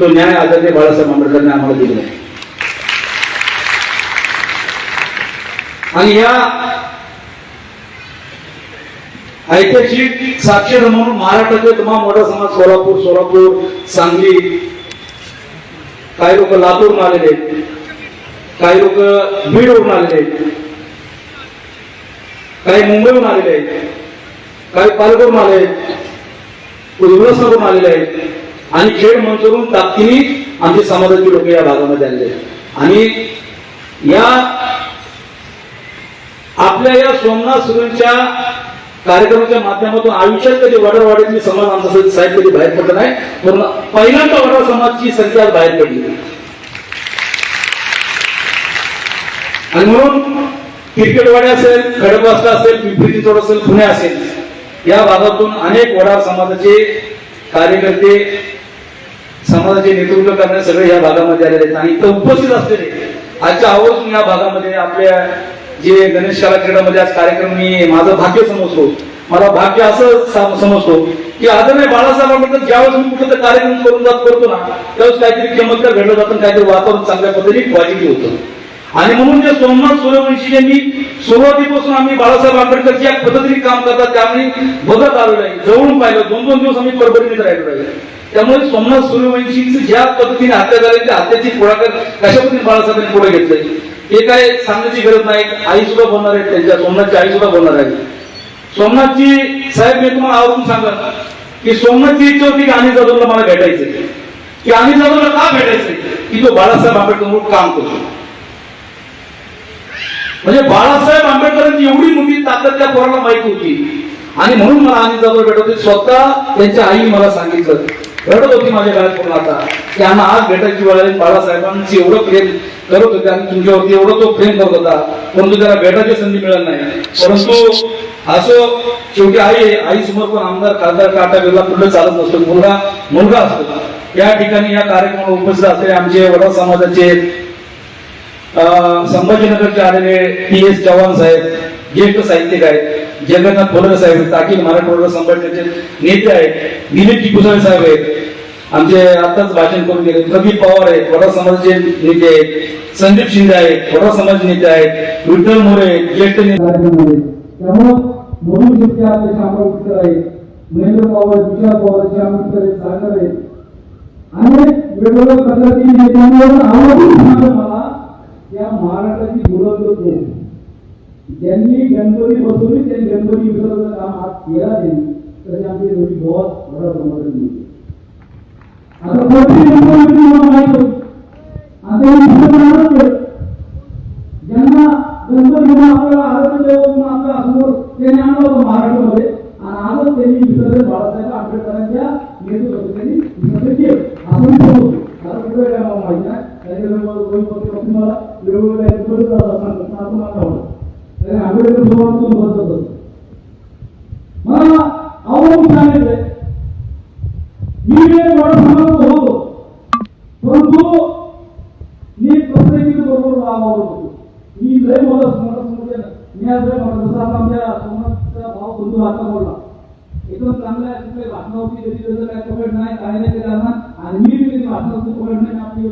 तो न्याय आदरणीय बाळासाहेब आंबेडकरांनी आम्हाला दिलेला आहे. आणि या ऐतिहासिक साक्षर म्हणून महाराष्ट्रातले तमाम मोठा समाज सोलापूर सोलापूर सांगली काही लोक लातूरून आलेले काही लोक बीडवरून आलेले काही मुंबईहून आलेले आहेत. काही पालघरहून आले आहेत. उल्हासनगरून आलेले आहेत. आणि खेळ मंजुरून ताकदीने आमचे समाजाचे लोक या भागामध्ये आलेले आणि या आपल्या या सोमनाथ सुरूंच्या कार्यक्रमाच्या माध्यमातून आयुष्यात कधी वाड्यातली समाज आमचा साहेब कधी बाहेर पडला नाही म्हणून पहिल्यांदा वडर समाजची संख्या बाहेर पडली. आणि म्हणून क्रिकेटवाडी असेल खडकवासला असेल पिंपरी चिंचवड असेल पुणे असेल या भागातून अनेक वडार समाजाचे कार्यकर्ते समाजाचे नेतृत्व करणे सगळे या भागामध्ये आलेले आहेत. आणि इथं उपस्थित असलेले आजच्या आवर्जून या भागामध्ये आपल्या जे गणेश कला क्रीडामध्ये आज कार्यक्रम मी माझं भाग्य समजतो. मला भाग्य असं समजतो की आदरणीय बाळासाहेब आंबेडकर ज्यावेळेस मी कुठं तर कार्यक्रम करून जात करतो ना त्यावेळेस काहीतरी चमत्कार घडलं जातं काहीतरी वातावरण चांगल्या पद्धतीने पॉझिटिव्ह होतं. आणि म्हणून जे सोमनाथ सूर्यवंशी यांनी सुरुवातीपासून आम्ही बाळासाहेब आंबेडकर ज्या पद्धतीने काम करतात त्यामुळे बघत आलेलो आहे. जवळून पाहिलं दोन दोन दिवस आम्ही परभणीत राहिलो राहिलो त्यामुळे सोमनाथ सूर्यवंशीची ज्या पद्धतीने हत्या झाली त्या हत्याची पुढाकार कशा पद्धतीने बाळासाहेबांनी पुढे घेतलंय हे काय सांगण्याची गरज नाही. आई सुद्धा बोलणार आहेत त्यांच्या सोमनाथची आई सुद्धा बोलणार आहे सोमनाथची साहेब मी तुम्हाला आवडून सांगत की सोमनाथची इच्छा होती की आणि जाधवला मला भेटायचंय. की आणि जाधवला का भेटायचंय? की तो बाळासाहेब आंबेडकर काम करतो. म्हणजे बाळासाहेब आंबेडकरांची एवढी मोठी ताकद त्या पोराला माहिती होती. आणि म्हणून मला आणि जाधव भेटवते स्वतः त्यांच्या आईने मला सांगितलं. रडत होती माझ्या घरात पूर्ण आता. की आम्हा आज भेटायची वेळ आली. बाळासाहेबांची एवढं प्रेम करत होते आणि तुमच्यावरती एवढं तो प्रेम करत होता. परंतु त्याला भेटायची संधी मिळत नाही. परंतु असो शेवटी आई आई समोर पण आमदार खासदार काटा बिरला कुठलं चालत नसतो. मुलगा मुलगा असतो या ठिकाणी या कार्यक्रमाला उपस्थित असलेले आमचे वडा समाजाचे संभाजीनगरचे आलेले पी एस चव्हाण साहेब ज्येष्ठ साहित्यिक आहेत. जगन्नाथ बोलर साहेब आहेत अखिल मराठवाडा संघटनेचे नेते आहेत दिलीप टिपूसाहेब साहेब आहेत आमचे आताच भाषण करून गेले प्रदीप पवार आहेत वडा समाजाचे नेते आहेत संदीप शिंदे आहेत वडा समाज नेते आहेत विठ्ठल मोरे ज्येष्ठ नेते आहेत. त्यामुळं म्हणून शेवटी आपले शामराव विठ्ठल आहेत महेंद्र पवार विशाल पवार श्याम विठ्ठल आहेत सागर आहेत अनेक वेगवेगळ्या प्रकारची नेत्यांवर आवडून मला या महाराष्ट्राची बुलंद लोक ज्यांनी गणपती बसवली त्यांनी गणपती विसर्जन काम आज केला त्यांनी. तरी आमचे दोन्ही बहुत बडा समर्थन मिळते आता कोणती गणपती मला माहीत आता हे ज्यांना गणपती म्हणून आपल्याला आराध्य दैवत म्हणून आपल्यासमोर त्यांनी आणलं होतं महाराष्ट्रामध्ये. आणि आजच त्यांनी विसर्जन बाळासाहेब आंबेडकरांच्या नेतृत्वात त्यांनी विसर्जन केलं. असं मी समजतो कारण कुठे काय मला माहिती नाही. त्याच्या तुम्हाला वेगवेगळ्या याच्यामध्ये सांगतात पण मला आवडतं त्याने आंबेडकर सोबत बसत असतो मला आवडून सांगितलंय मी एक मोठा समाज होतो. परंतु मी प्रत्येकीचं बरोबर वागवत होतो. मी लय मोठा मोठा समोर मी आज लय मोठा जसा आमच्या समाजचा भाव बंधू आता बोलला एकदम चांगल्या कुठल्या भाषण होती त्याची त्याचं काय पकड नाही काय नाही ते आणि मी बी भाषण होती पकड नाही आपली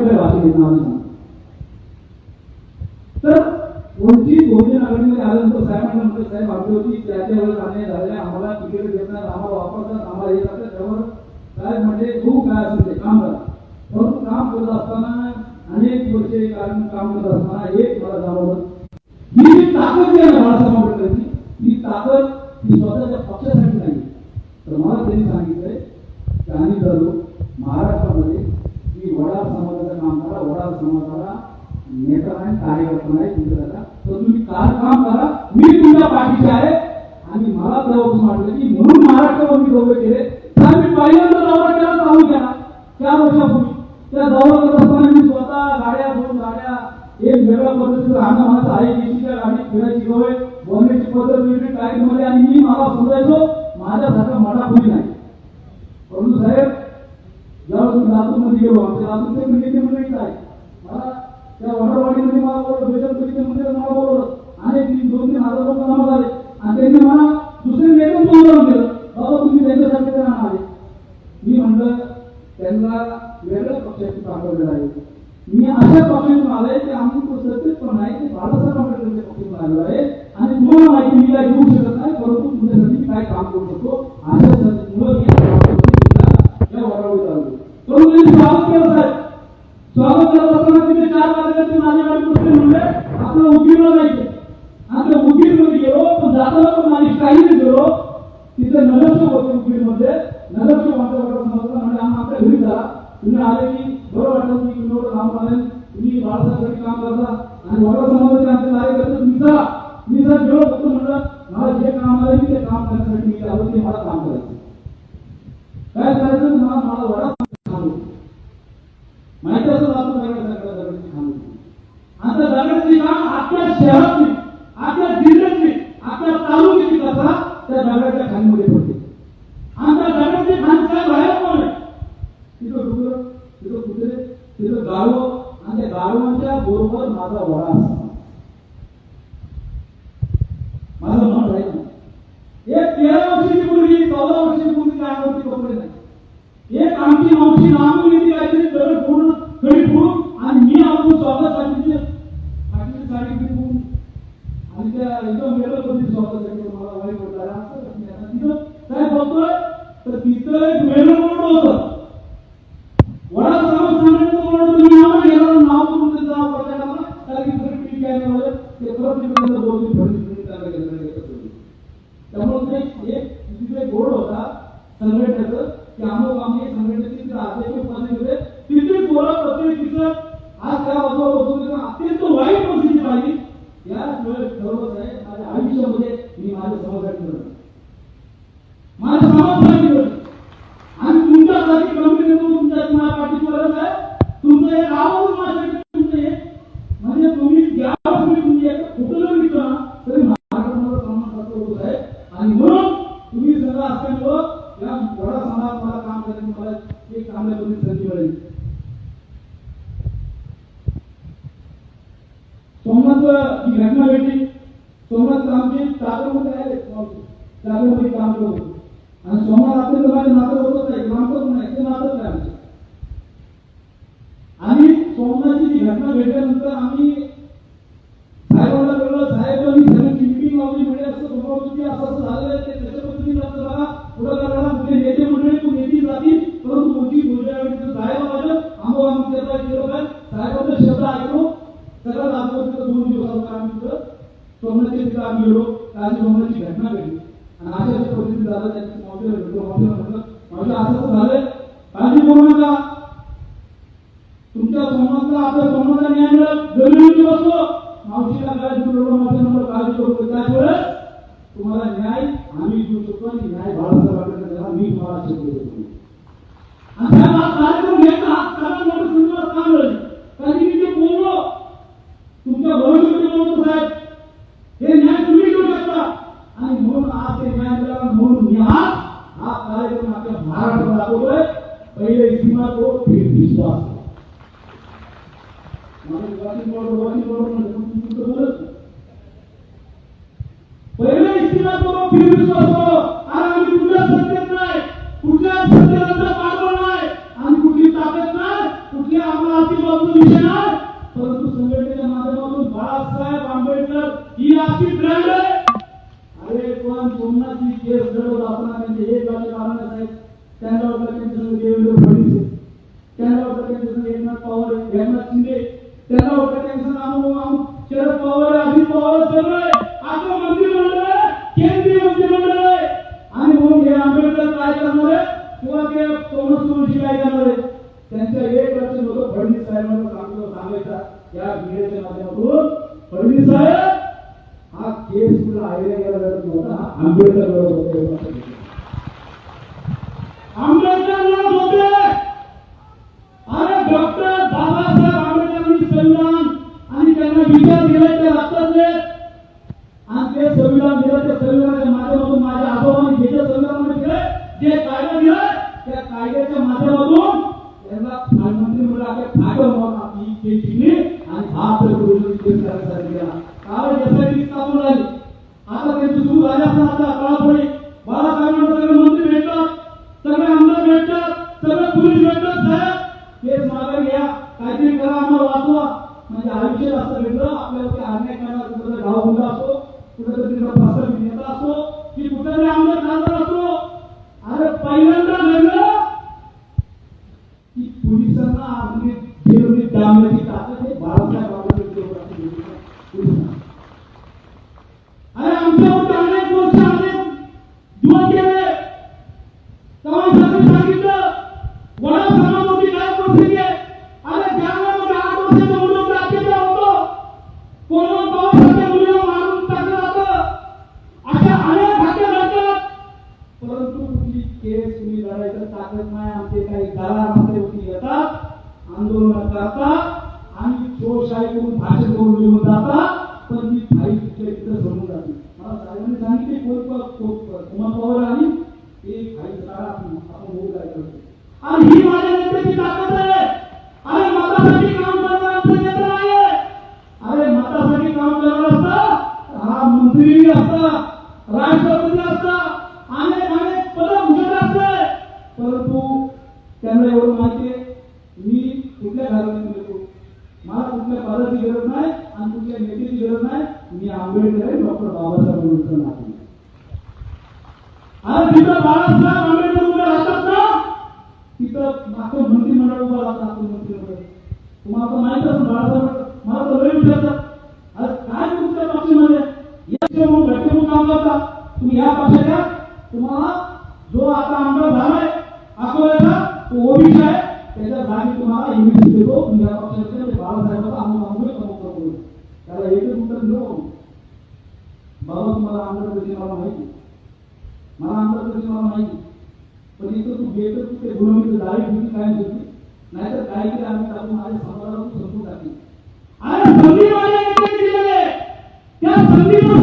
काय भाषण तर कोणती बहुजन आघाडीमध्ये आल्यानंतर साहेबांना म्हणतो साहेब आपली होती त्याच्या वेळेस अन्याय झालेला आम्हाला तिकीट देत आम्हाला वापरतात आम्हाला हे करतात त्यावर साहेब म्हणजे खूप काय असेल ते काम करा परंतु काम करत असताना अनेक वर्षे कारण काम करत असताना एक मला जाणवलं. ही जी ताकद जी आहे ना बाळासाहेब आंबेडकरांची ही ताकद ही स्वतःच्या पक्षासाठी नाही. तर मला त्यांनी सांगितलंय की आम्ही जरूर महाराष्ट्रामध्ये की वडार समाजाचं काम करा वडार समाजाला नेता आणि कार्यकर्ता नाही आमच्या मिलीचे मंडळीत आहे. मला त्या वडरवाडीमध्ये मला बोलत बेजरपुरीच्या मंडळीत मला बोलवलं. आणि मी दोन तीन हजार लोक जमा झाले. आणि त्यांनी मला दुसरे वेगळं बोलावून केलं. बाबा तुम्ही त्यांच्यासाठी त्यांना आले? मी म्हणलं त्यांना वेगळ्या पक्षाची ताकद आहे मी अशा पक्षातून आलोय की आम्ही सत्तेत पण आहे की बाळासाहेब आंबेडकरांच्या पक्षातून आलो आहे. आणि तुम्हाला माहिती मी काय घेऊ शकत नाही परंतु तुमच्यासाठी मी काय काम करू शकतो? अशा मुलं मी या वडावडीत आलो. स्वागत करत आहेत स्वागत करत असताना तिथे चार कार्यकर्ते माझ्याकडे कुठे म्हणले आपलं उकीरला जायचं आणि त्या उकीरमध्ये पण जाताना पण माझी काहीने गेलो. तिथे नगरसेवक होते उकीरमध्ये नगरसेवक वातावरण म्हणजे आम्ही आपल्या आले की बरं वाटलं तुम्ही किलोवर काम कराल तुम्ही बाळासाहेबांसाठी काम करता. आणि वडा समाजाचे आमचे कार्यकर्ते तुम्ही जा. मी जर गेलो काम आलं ते काम करण्यासाठी मी आलो. मला काम Muhammad कोणाची घटना भेटल्यानंतर आम्ही አባት ነው ਇਹ ਸੰਦਰਭ ਦਾਸਨਾ ਨੇ ਇਹ ਗੱਲ ਕਾਰਨ विचार दिलाय त्या राष्ट्रातले आणि ते संविधान दिलं त्या संविधानाच्या माध्यमातून माझ्या आजोबांनी जे जे संविधानामध्ये दिले जे कायदा दिलाय त्या कायद्याच्या माध्यमातून त्यांना प्रधानमंत्री म्हणून आपल्या फायदा చూస్తున్నా అన్ని దేవుని దాని తాతని బాలసాగ शाळा आपण होऊ लागलो आणि ही माझ्या नेत्याची ताकद आहे. आणि माझ्यासाठी तुम्ही काम तुम्ही या पक्षाच्या तुम्हाला जो आता आमदार झालाय अकोल्याचा तो ओबीसी आहे त्याच्या जागी तुम्हाला इंग्लिश देतो. या पक्षाचे म्हणजे बाळासाहेबांचा आम्ही आम्ही प्रमुख करू त्याला एकच उत्तर देऊ बाबा तुम्हाला आमदार कशी मला माहिती मला आमदार कशी मला माहिती पण इथं तू गेलं तू ते गुलामी दारी ठेवली काय होती नाहीतर काय केलं आम्ही टाकून माझ्या समाजाला तू समजून टाकली आणि संधी माझ्या त्या संधीचा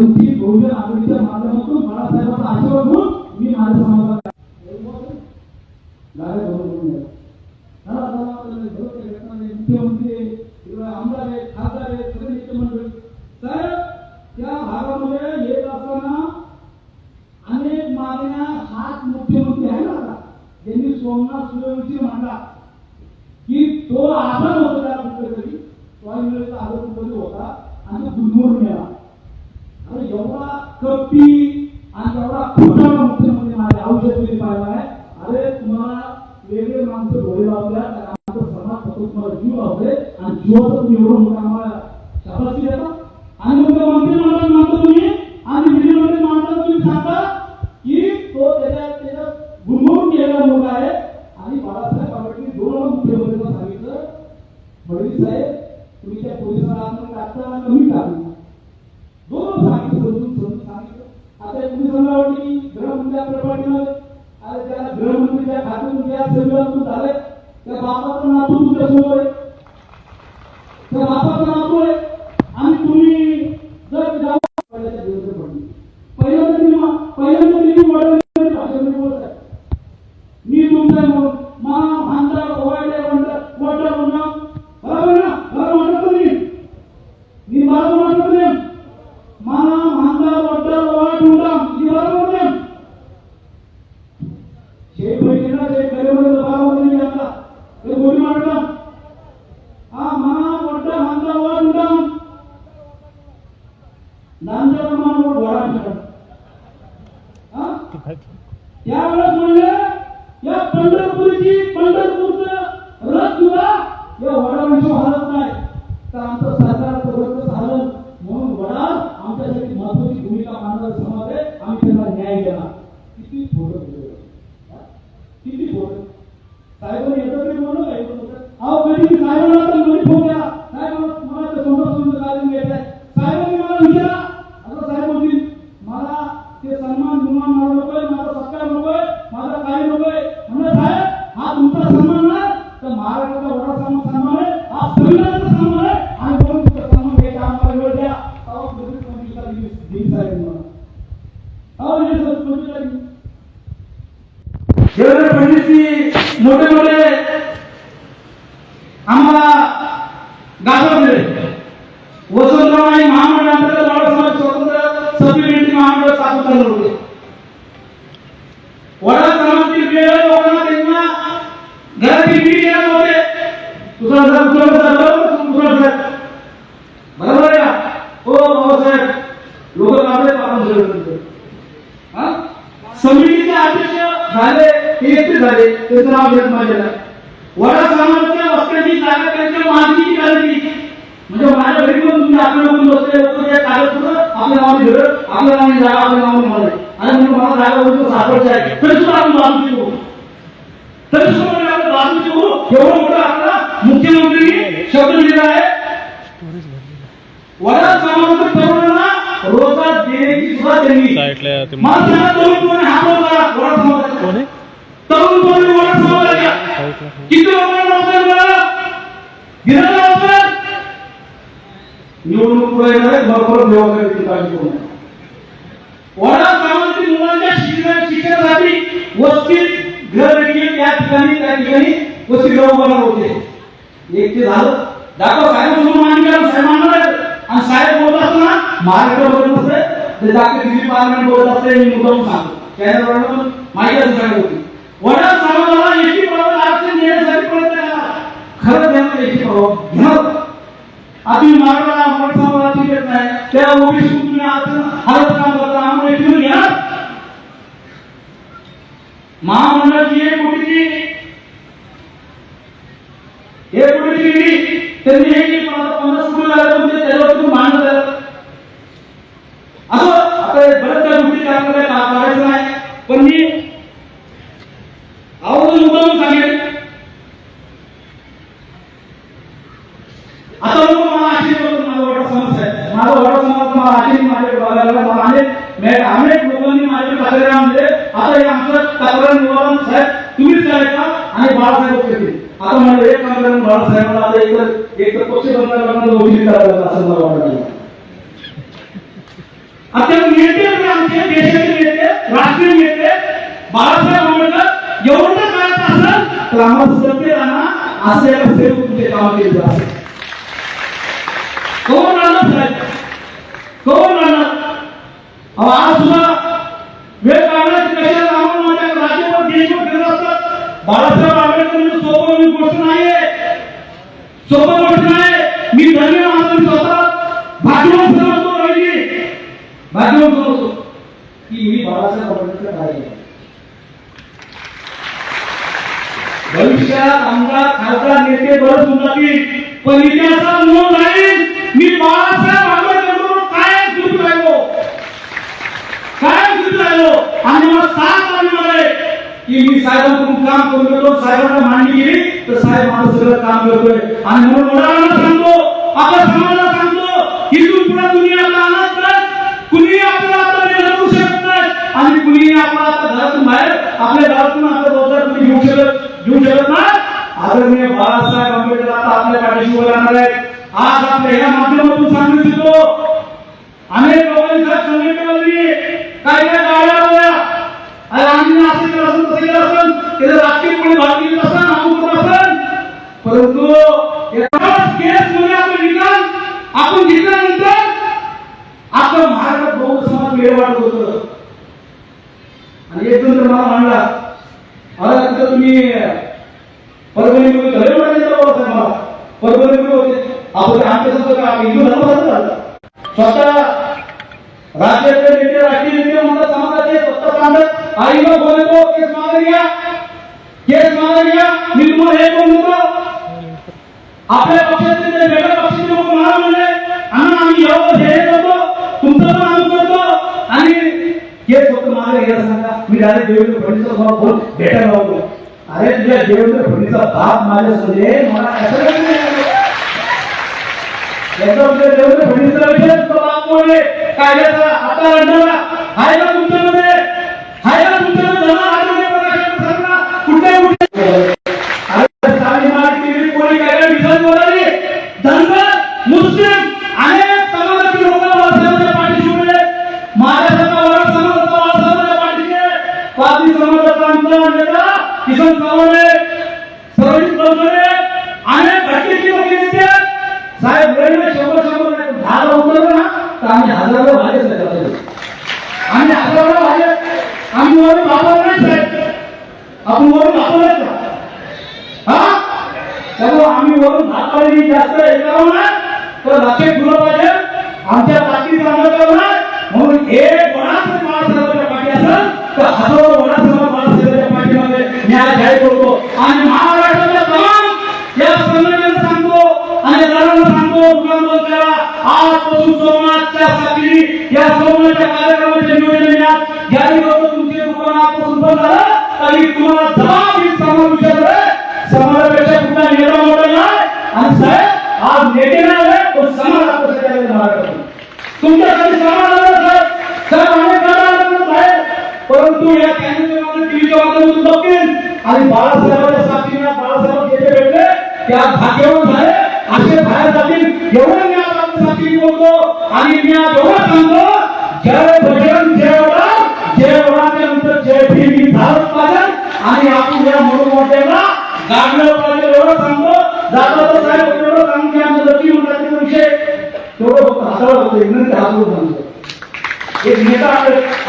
वंचित बहुजन आघाडीच्या माध्यमातून बाळासाहेबांचा आशीर्वाद म्हणून मी माझ्या समाजाला एवढं मोठा आम्हाला शाबासकी देतात आणि मग मंत्रिमंडळात मात्र तुम्ही किती भोगत किती भोगत साहेबांनी येतात ते म्हणून हा होतं अहो कधी साहेबांना वडा समाजाच्या तरुणांना रोजगार देण्याची सुद्धा त्यांनी साईडला ते मला सांगा तरुण कोणी हा कोणी किती लोकांना नोकरी मिळाला दिलं नोकरी? निवडणूक पुढे येणार आहे बरोबर व्यवहार करायची काळजी करू नका. वडा समाजातील मुलांच्या शिक्षण शिक्षणासाठी वस्तीत घर देखील त्या ठिकाणी त्या ठिकाणी उभारणार होते. एक ते झालं दाखव साहेब म्हणून मान्य करा साहेब मानणार आहेत. आणि साहेब बोलत असताना महाराष्ट्र बोलत असते ते दाखले दिल्ली पार्लमेंट बोलत असते मी मुद्दाम सांगतो. चॅनलवर माहिती असं सांगत होती वडा समाजाला एकी बरोबर आरक्षण देण्यासाठी प्रयत्न करा खरं त्यांना एकी बरोबर घेणार आम्ही मारणारा आपण समाजाला तिकीट नाही त्या ओबीसी तुम्ही आरक्षण हरत काम करता आम्हाला तुम्ही घ्या महामंडळाची एक कोटीची एक कोटीची निधी त्यांनी हे केली पण आता पन्नास कोटी लागले म्हणजे त्याच्यावर तुम्ही मांडत आहे असं आता हे बऱ्याच त्या गोष्टी आपल्याला का- करायचं नाही पण मी आवर्जून मुद्दाम सांगेन आता लोक मला अशी बोलतात माझा वाटा समस्या आहे माझा वाटा समाज मला अशी माझ्या बघायला मला अनेक मे- अनेक लोकांनी माझ्या तक्रारी आणले आता हे आमचं तक्रार निवारण साहेब तुम्हीच करायचा आणि बाळासाहेब करतील आता मला एक कामगार बाळासाहेबांना आता एक तर एक तर पक्ष बंद ओळखी करायला असं मला वाटतं आता नेते आमचे देशाचे नेते राष्ट्रीय नेते. बाळासाहेब आंबेडकर एवढं करायचं असेल तर आम्हाला सत्य सत्तेला असे सेवक तुमचे काम केले जातात कोण राहणार साहेब कोण राहणार अहो आज सुद्धा वेळ काढण्याची कशाला आम्हाला माझ्या राज्यावर देशभर फिरत असतात बाळासाहेब आंबेडकर म्हणजे सोपं मी गोष्ट नाहीये सोपं गोष्ट नाही मी धन्य मानतो मी स्वतः भाग्यवान समजतो राहिली भाग्यवान समजतो की मी बाळासाहेब आंबेडकर आहे भविष्यात आमदार खासदार नेते बरंच होऊन जातील पण इतिहासात नोंद राहील मी बाळासाहेब आंबेडकर बरोबर कायम फिरत राहिलो कायम फिरत राहिलो आणि मला साथ आली मला की मी साहेबांकडून काम करू गेलो साहेबांना मांडणी केली तर साहेब माझं सगळं काम करतोय आणि म्हणून वडिलांना सांगतो आपल्या समाजाला सांगतो इथून पुढे दुनिया आणत नाही कुणी आपल्याला आता वेगळं करू शकत नाही आणि कुणी आपला आता घरातून बाहेर आपल्या घरातून आपला रोजगार कुणी घेऊ शकत घेऊ शकत नाही आदरणीय बाळासाहेब आंबेडकर आता आपल्या पाठीशी आहेत आज आपल्या या माध्यमातून सांगू इच्छितो अनेक लोकांनी साहेब सांगितलं काय काय गाड्या लावल्या अरे आम्ही असं केलं असेल तसं केलं असेल त्याचं राजकीय कोणी भाग घेत असेल अमुक असेल परंतु एकाच केसमध्ये आपण निकाल आपण घेतल्यानंतर आपलं महाराष्ट्र बहु समाज वेळ वाढत होतं. आणि एक जण मला म्हणला मला तिथं तुम्ही परभणीमध्ये घरी म्हणायचं बोलत मला? परभणीमध्ये होते आपण आमच्यासारखं का आम्ही हिंदू धर्मासारखं झालं. स्वतः राज्याचे नेते राष्ट्रीय नेते म्हणतात समाजाचे स्वतः सांगत आईला बोलतो केस मागे घ्या केस मागे घ्या मी तुम्हाला हे बोलतो आपल्या पक्षाचे जे वेगळ्या पक्षाचे लोक मला म्हणले अण्णा आम्ही एवढं हे करतो तुमचं पण आम्ही करतो आणि केस फक्त मागे घ्यायला सांगा मी डायरेक्ट देवेंद्र फडणवीसचा समोर फोन भेटायला लावतो अरे तुझ्या देवेंद्र फडणवीसचा बाप माझ्या सोडे मला कसं काय देवेंद्र विषय बाप कायद्याचा आता लढणारा आहे तुमच्यामध्ये? आहे का तुमच्यामध्ये? धर्म आदरणीय सांगा कुठे कुठे? अरे साली मार केली कोणी काय काय विधान धनगर मुस्लिम अनेक लोक पाठीशी उभे समाजाचा पाठीशी समाजाचा आमचा नेता किसन चव्हाण आहे. सरजित बनसोडे आहे. अनेक घटनेची लोक नेते आहेत. उतरलं ना तर आम्ही हजारो भागेच नाही आम्ही हजारो भागे आम्ही वरून बापाला नाही साहेब आपण वरून बापाला का हा त्यामुळे आम्ही वरून भातावरी जास्त हे करावं ना तर लक्षात ठेवलं पाहिजे आमच्या ताकदीत राहणार म्हणून एक वडाचं माणसाला पाठी असेल तर हजारो पाठीमध्ये न्याय जाहीर करतो आणि महाराष्ट्राच्या तमाम या संघटनेला सांगतो आणि जणांना सांगतो दुकान करा आजपासून सोमनाथच्या साखळी या सोमनाथच्या नियोजन नियोजनात ज्यावेळी लोक तुमचे दुकान आजपासून बंद झालं. तरी तुम्हाला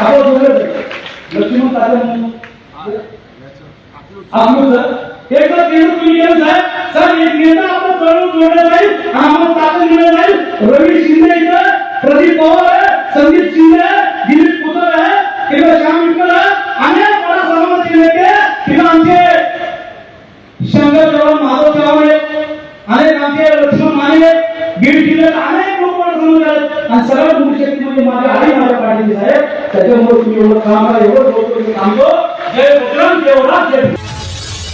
आपण बोलत लक्ष्मण म्हणून सर एक तर सर एक नेता आपण तळून आम्हाला ताकद दिलं नाही रवी शिंदे इथं प्रदीप पवार आहे संदीप शिंदे आहे दिलीप पुतर आहे. किंवा श्याम विठ्ठल आहे अनेक बडा समाजाचे नेते किंवा आमचे शंकर चव्हाण माधव चव्हाण आहेत अनेक आमचे लक्ष्मण माने आहेत बीड जिल्ह्यात अनेक लोक मला समोर आहेत आणि सगळ्यात मोठी शक्ती म्हणजे माझी आई माझ्या पाठीची साहेब त्याच्यामुळे तुम्ही एवढं काम करा एवढं लोक तुम्ही थांबतो जय बजरंग जय वडा जय भीम.